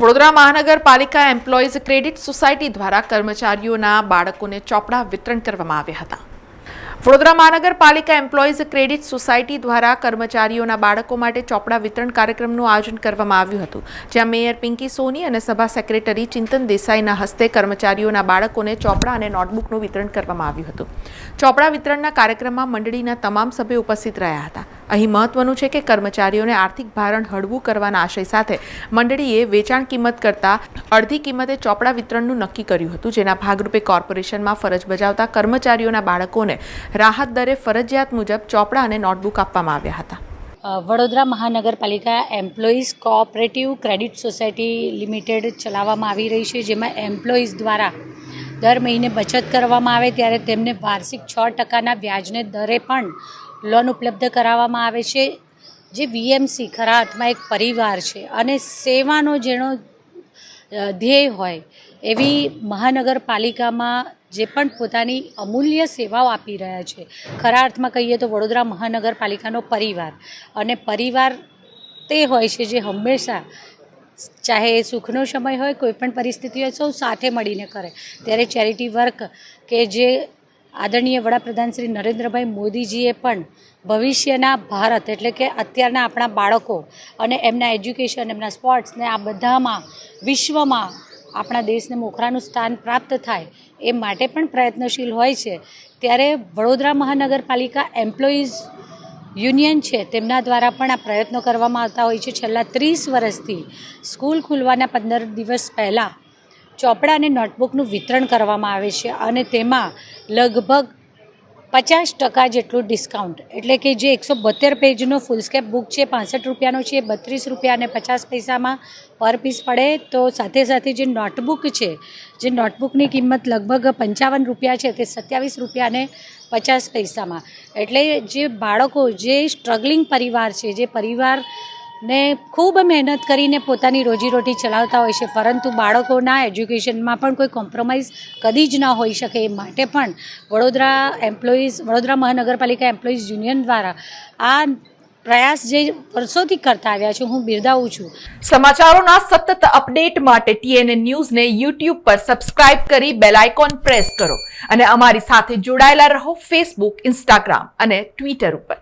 વડોદરા મહાનગરપાલિકા employees credit society દ્વારા કર્મચારીઓના બાળકોને ચોપડા વિતરણ કરવામાં આવ્યા હતા. વડોદરા મહાનગરપાલિકા એમ્પ્લોઈઝ ક્રેડિટ સોસાયટી દ્વારા કર્મચારીઓના બાળકો માટે ચોપડા વિતરણ કાર્યક્રમનું આયોજન કરવામાં આવ્યું હતું, જ્યાં મેયર પિંકી સોની અને સભા સેક્રેટરી ચિંતન દેસાઈના હસ્તે કર્મચારીઓના બાળકોને ચોપડા અને નોટબુકનું વિતરણ કરવામાં આવ્યું હતું. ચોપડા વિતરણના કાર્યક્રમમાં મંડળીના તમામ સભ્યો ઉપસ્થિત રહ્યા હતા. અહીં મહત્વનું છે કે કર્મચારીઓને આર્થિક ભારણ હળવું કરવાના આશય સાથે મંડળીએ વેચાણ કિંમત કરતાં અડધી કિંમતે ચોપડા વિતરણનું નક્કી કર્યું હતું, જેના ભાગરૂપે કોર્પોરેશનમાં ફરજ બજાવતા કર્મચારીઓના બાળકોને રાહત દરે ફરજિયાત મુજબ ચોપડા અને નોટબુક આપવામાં આવ્યા હતા. વડોદરા મહાનગરપાલિકા employees cooperative credit society limited ચલાવવામાં આવી રહી છે, જેમાં એમ્પ્લોઈઝ દ્વારા દર મહિને બચત કરવામાં આવે, ત્યારે તેમને વાર્ષિક છ ટકાના વ્યાજને દરે પણ લોન ઉપલબ્ધ કરાવવામાં આવે છે. જે વીએમસી ખરા અર્થમાં એક પરિવાર છે અને સેવાનો જેનો ધ્યેય હોય એવી મહાનગરપાલિકામાં જે પણ પોતાની અમૂલ્ય સેવાઓ આપી રહ્યા છે. ખરા અર્થમાં કહીએ તો વડોદરા મહાનગરપાલિકાનો પરિવાર અને પરિવાર તે હોય છે જે હંમેશા ચાહે એ સુખનો સમય હોય, કોઈ પણ પરિસ્થિતિ હોય, સૌ સાથે મળીને કરે. ત્યારે ચેરિટી વર્ક કે જે આદરણીય વડાપ્રધાન શ્રી નરેન્દ્રભાઈ મોદીજીએ પણ ભવિષ્યના ભારત એટલે કે અત્યારના આપણા બાળકો અને એમના એજ્યુકેશન, એમના સ્પોર્ટ્સને આ બધામાં વિશ્વમાં આપણા દેશને મોખરાનું સ્થાન પ્રાપ્ત થાય એ માટે પણ પ્રયત્નશીલ હોય છે. ત્યારે વડોદરા મહાનગરપાલિકા એમ્પ્લોઈઝ યુનિયન છે, તેમના દ્વારા પણ આ પ્રયત્નો કરવામાં આવતા હોય છે. છેલ્લા ત્રીસ વર્ષથી સ્કૂલ ખુલવાના પંદર દિવસ પહેલાં ચોપડા અને નોટબુકનું વિતરણ કરવામાં આવે છે અને તેમાં લગભગ પચાસ ટકા જેટલું ડિસ્કાઉન્ટ. એટલે કે જે એકસો બોતેર પેજનો ફૂલસ્કેપ બુક છે, પાસઠ રૂપિયાનો છે, બત્રીસ રૂપિયા અને પચાસ પૈસામાં પર પીસ પડે. તો સાથે સાથે જે નોટબુક છે, જે નોટબુકની કિંમત લગભગ પંચાવન રૂપિયા છે, તે સત્યાવીસ રૂપિયા અને પચાસ પૈસામાં. એટલે જે બાળકો, જે સ્ટ્રગલિંગ પરિવાર છે, જે પરિવાર ને ખૂબ મહેનત કરીને પોતાની રોજીરોટી ચલાવતા હોય છે, પરંતુ બાળકોના એજ્યુકેશનમાં પણ કોઈ કોમ્પ્રોમાઇઝ કદી જ ના હોઈ શકે. એ માટે પણ વડોદરા એમ્પ્લોઈઝ વડોદરા મહાનગરપાલિકા એમ્પ્લોઈઝ યુનિયન દ્વારા આ પ્રયાસ જે વર્ષોથી કરતા આવ્યા છે, હું બિરદાવું છું. સમાચારોના સતત અપડેટ માટે ટીએનએ ન્યૂઝને યુટ્યુબ પર સબસ્ક્રાઇબ કરી બેલ આઇકોન પ્રેસ કરો અને અમારી સાથે જોડાયેલા રહો ફેસબુક, ઇન્સ્ટાગ્રામ અને ટ્વિટર ઉપર.